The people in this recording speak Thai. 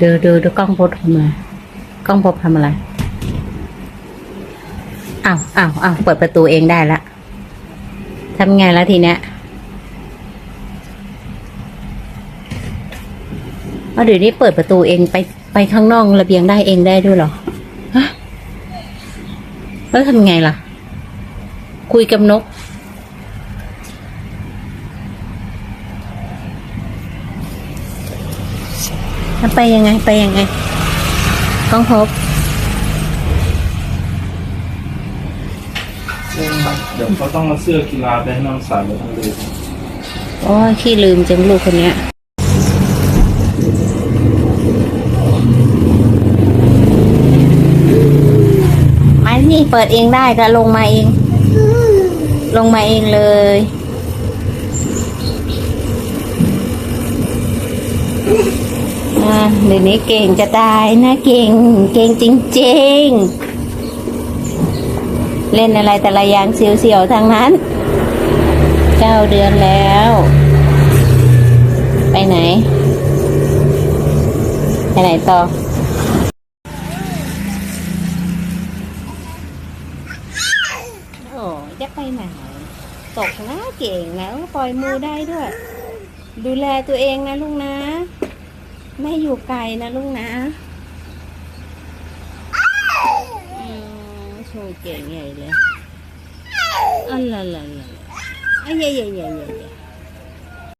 ดูดูดูกล้องพดทำอะไรกล้องพดทำอะไรอ้าวอ้าวอ้าวเปิดประตูเองได้ละทำไงแล้วทีเนี้ยเอาเดี๋ยวนี้เปิดประตูเองไปไปข้างนอกระเบียงได้เองได้ด้วยเหรอฮะแล้วทำไงล่ะ คุยกับนก แล้ว ไปยังไงไปยังไงกล้องพบเดี๋ยวเขาต้องเอาเสื้อกีฬาไปให้น้องใส่แล้วต้องเลยโอ้ยขี้ลืมจังลูกคนเนี้ยมานี่เปิดเองได้ก็ลงมาเอง ลงมาเองเลยอ่า เดี๋ยวนี้เก่งจะตายนะเก่ง เก่งจริงๆ เล่นอะไรแต่ละอย่างเสียวๆทางนั้น เก้าเดือนแล้ว ไปไหน ไปไหนต่อโอ้จะไปไหน ตกนะเก่งนะปล่อยมือได้ด้วย ดูแลตัวเองนะลุงนะ ไม่อยู่ไกลนะลุงนะอืมโชว์เก่งใหญ่เลยอันละละละละอ้ยยยยยย